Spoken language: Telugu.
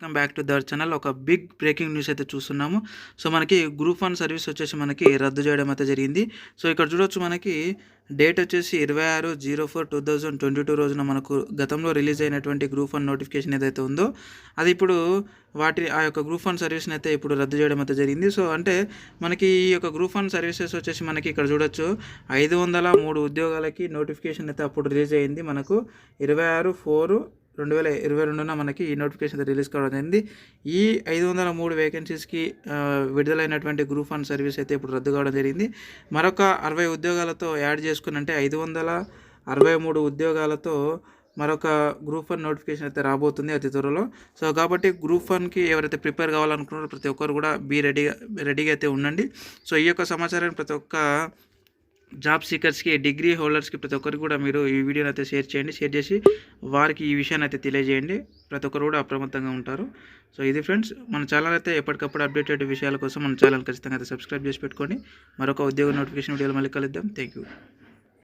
Welcome back to their channel. ఒక బిగ్ బ్రేకింగ్ న్యూస్ అయితే చూస్తున్నాము. సో మనకి గ్రూప్ వన్ సర్వీస్ వచ్చేసి మనకి రద్దు చేయడం అయితే జరిగింది. సో ఇక్కడ చూడొచ్చు మనకి డేట్ వచ్చేసి ఇరవై ఆరు zero four two thousand twenty two రోజున మనకు గతంలో రిలీజ్ అయినటువంటి గ్రూప్ వన్ నోటిఫికేషన్ ఏదైతే ఉందో అది ఇప్పుడు వాటి ఆ యొక్క గ్రూప్ వన్ సర్వీస్ని అయితే ఇప్పుడు రద్దు చేయడం అయితే జరిగింది. సో అంటే మనకి ఈ యొక్క గ్రూప్ వన్ సర్వీసెస్ వచ్చేసి మనకి ఇక్కడ చూడొచ్చు ఐదు వందల మూడు ఉద్యోగాలకి నోటిఫికేషన్ అయితే అప్పుడు రిలీజ్ అయింది. మనకు ఇరవై ఆరు ఫోర్ రెండు వేల ఇరవై రెండున మనకి ఈ నోటిఫికేషన్ అయితే రిలీజ్ కావడం జరిగింది. ఈ ఐదు వందల మూడు వేకెన్సీస్కి విడుదలైనటువంటి గ్రూప్ వన్ సర్వీస్ అయితే ఇప్పుడు రద్దు కావడం జరిగింది. మరొక అరవై ఉద్యోగాలతో యాడ్ చేసుకుని అంటే ఐదు వందల అరవై మూడు ఉద్యోగాలతో మరొక గ్రూప్ వన్ నోటిఫికేషన్ అయితే రాబోతుంది అతి త్వరలో. సో కాబట్టి గ్రూప్ వన్కి ఎవరైతే ప్రిపేర్ కావాలనుకున్నారో ప్రతి ఒక్కరు కూడా బీ రెడీగా రెడీగా అయితే ఉండండి. సో ఈ యొక్క సమాచారాన్ని ప్రతి ఒక్క జాబ్ సీకర్స్కి డిగ్రీ హోల్డర్స్కి ప్రతి ఒక్కరికి కూడా మీరు ఈ వీడియోని అయితే షేర్ చేయండి. షేర్ చేసి వారికి ఈ విషయాన్ని అయితే తెలియజేయండి. ప్రతి ఒక్కరు కూడా అప్రమత్తంగా ఉంటారు. సో ఇది ఫ్రెండ్స్ మన ఛానల్ అయితే ఎప్పటికప్పుడు అప్డేటెడ్ విషయాల కోసం మన ఛానల్ ఖచ్చితంగా అయితే సబ్స్క్రైబ్ చేసి పెట్టుకోండి. మరొక ఉద్యోగ నోటిఫికేషన్ వీడియోలు మళ్ళీ కలుద్దాం. Thank you